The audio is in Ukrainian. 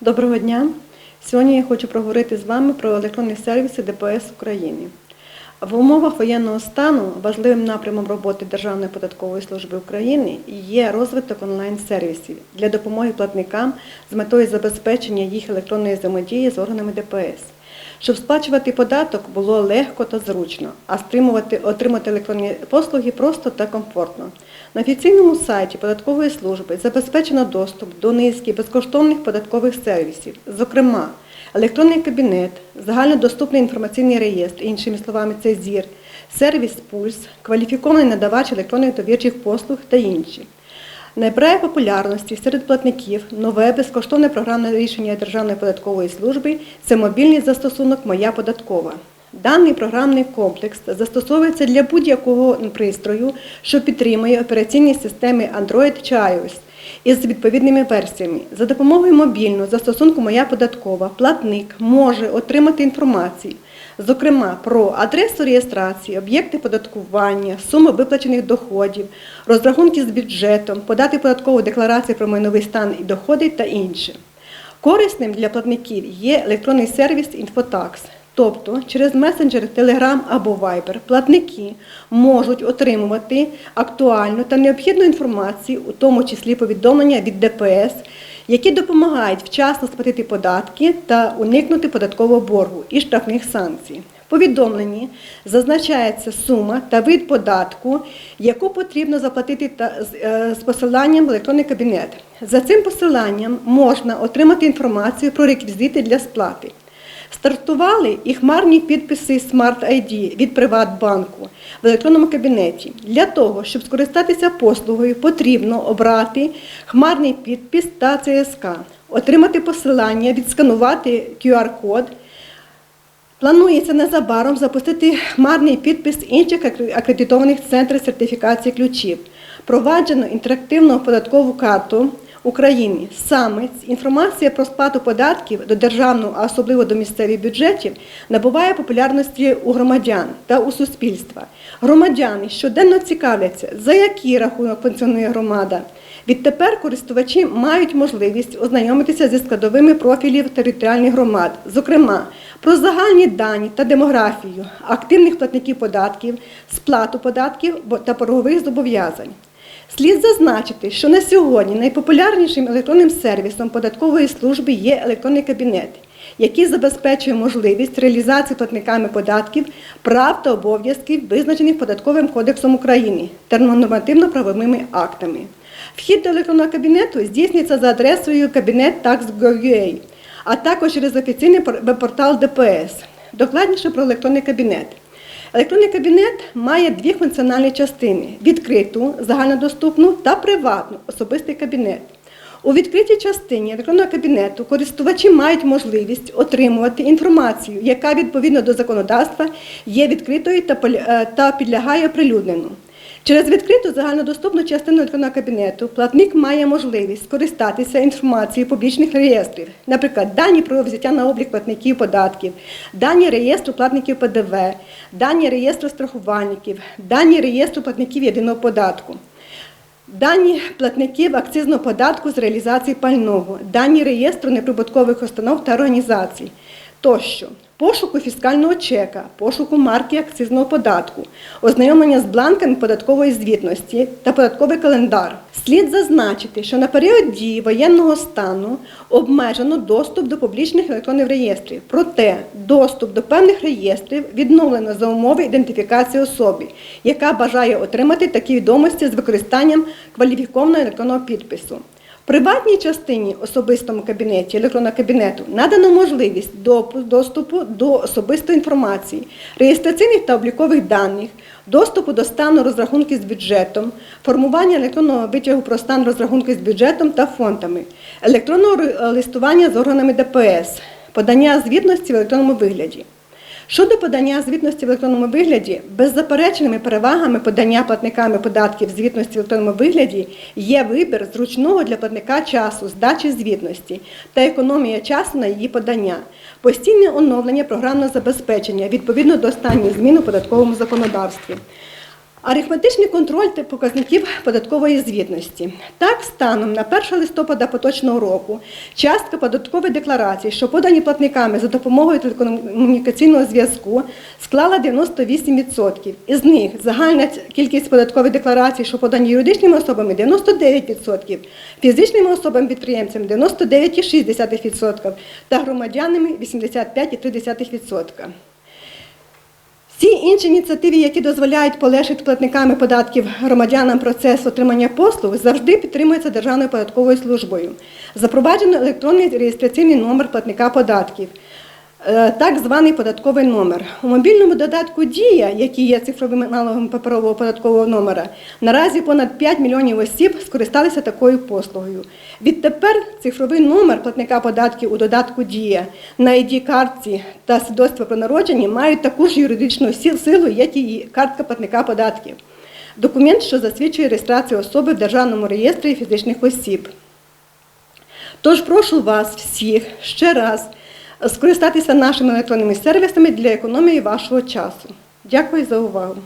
Доброго дня! Сьогодні я хочу проговорити з вами про електронні сервіси ДПС України. В умовах воєнного стану важливим напрямом роботи Державної податкової служби України є розвиток онлайн-сервісів для допомоги платникам з метою забезпечення їх електронної взаємодії з органами ДПС. Щоб сплачувати податок було легко та зручно, а стримувати, отримати електронні послуги просто та комфортно. На офіційному сайті податкової служби забезпечено доступ до низки безкоштовних податкових сервісів, зокрема, електронний кабінет, загальнодоступний інформаційний реєстр, іншими словами, це ЗІР, сервіс Пульс, кваліфікований надавач електронних довірчих послуг та інші. Набирає популярності серед платників нове безкоштовне програмне рішення Державної податкової служби це мобільний застосунок Моя податкова. Даний програмний комплекс застосовується для будь-якого пристрою, що підтримує операційні системи Android чи iOS із відповідними версіями. За допомогою мобільного застосунку Моя податкова платник може отримати інформацію, зокрема про адресу реєстрації, об'єкти податкування, суми виплачених доходів, розрахунки з бюджетом, подати податкову декларацію про майновий стан і доходи та інше. Корисним для платників є електронний сервіс Infotax. Тобто через месенджер Telegram або Viber платники можуть отримувати актуальну та необхідну інформацію, у тому числі повідомлення від ДПС, які допомагають вчасно сплатити податки та уникнути податкового боргу і штрафних санкцій. В повідомленні зазначається сума та вид податку, яку потрібно заплатити е, з посиланням в електронний кабінет. За цим посиланням можна отримати інформацію про реквізити для сплати. Стартували і хмарні підписи Smart ID від Приватбанку в електронному кабінеті. Для того, щоб скористатися послугою, потрібно обрати хмарний підпис та ЦСК, отримати посилання, відсканувати QR-код. Планується незабаром запустити хмарний підпис інших акредитованих центрів сертифікації ключів. Проваджено інтерактивну податкову карту України. Саме інформація про сплату податків до державного, а особливо до місцевих бюджетів, набуває популярності у громадян та у суспільства. Громадяни щоденно цікавляться, за який рахунок функціонує громада. Відтепер користувачі мають можливість ознайомитися зі складовими профілів територіальних громад, зокрема про загальні дані та демографію активних платників податків, сплату податків та боргових зобов'язань. Слід зазначити, що на сьогодні найпопулярнішим електронним сервісом податкової служби є електронний кабінет, який забезпечує можливість реалізації платниками податків прав та обов'язків, визначених Податковим кодексом України та нормативно-правовими актами. Вхід до електронного кабінету здійснюється за адресою кабінет.tax.gov.ua, а також через офіційний веб-портал ДПС. Докладніше про електронний кабінет. Електронний кабінет має дві функціональні частини: відкриту, загальнодоступну та приватну особистий кабінет. У відкритій частині електронного кабінету користувачі мають можливість отримувати інформацію, яка відповідно до законодавства є відкритою та е, підлягає оприлюдненню. Через відкриту загальнодоступну частину електронного кабінету платник має можливість скористатися інформацією публічних реєстрів, наприклад, дані про взяття на облік платників податків, дані реєстру платників ПДВ, дані реєстру страхувальників, дані реєстру платників єдиного податку. Дані платників акцизного податку з реалізації пального, дані реєстру неприбуткових установ та організацій тощо, пошуку фіскального чека, пошуку марки акцизного податку, ознайомлення з бланками податкової звітності та податковий календар. Слід зазначити, що на період дії воєнного стану обмежено доступ до публічних електронних реєстрів. Проте доступ до певних реєстрів відновлено за умови ідентифікації особи, яка бажає отримати такі відомості з використанням кваліфікованого електронного підпису. В приватній частині особистому кабінеті електронного кабінету надано можливість доступу до особистої інформації, реєстраційних та облікових даних, доступу до стану розрахунків з бюджетом, формування електронного витягу про стан розрахунків з бюджетом та фондами, електронного листування з органами ДПС, подання звітності в електронному вигляді. Щодо подання звітності в електронному вигляді, беззаперечними перевагами подання платниками податків звітності в електронному вигляді є вибір зручного для платника часу здачі звітності та економія часу на її подання, постійне оновлення програмного забезпечення відповідно до останніх змін у податковому законодавстві. Арифметичний контроль показників податкової звітності. Так, станом на 1 листопада поточного року частка податкової декларації, що подані платниками за допомогою телекомунікаційного зв'язку, склала 98%. Із них загальна кількість податкових декларацій, що подані юридичними особами, 99%, фізичними особами-підприємцями 99,6% та громадянами 85,3%. Інші ініціативи, які дозволяють полегшити платниками податків громадянам процес отримання послуг, завжди підтримуються Державною податковою службою. Запроваджено електронний реєстраційний номер платника податків, так званий податковий номер. У мобільному додатку Дія, який є цифровим аналогом паперового податкового номера, наразі понад 5 мільйонів осіб скористалися такою послугою. Відтепер цифровий номер платника податків у додатку Дія на id картці та свідоцтво про народження мають таку ж юридичну силу, як і картка платника податків. Документ, що засвідчує реєстрацію особи в Державному реєстрі фізичних осіб. Тож прошу вас всіх ще раз скористатися нашими електронними сервісами для економії вашого часу. Дякую за увагу.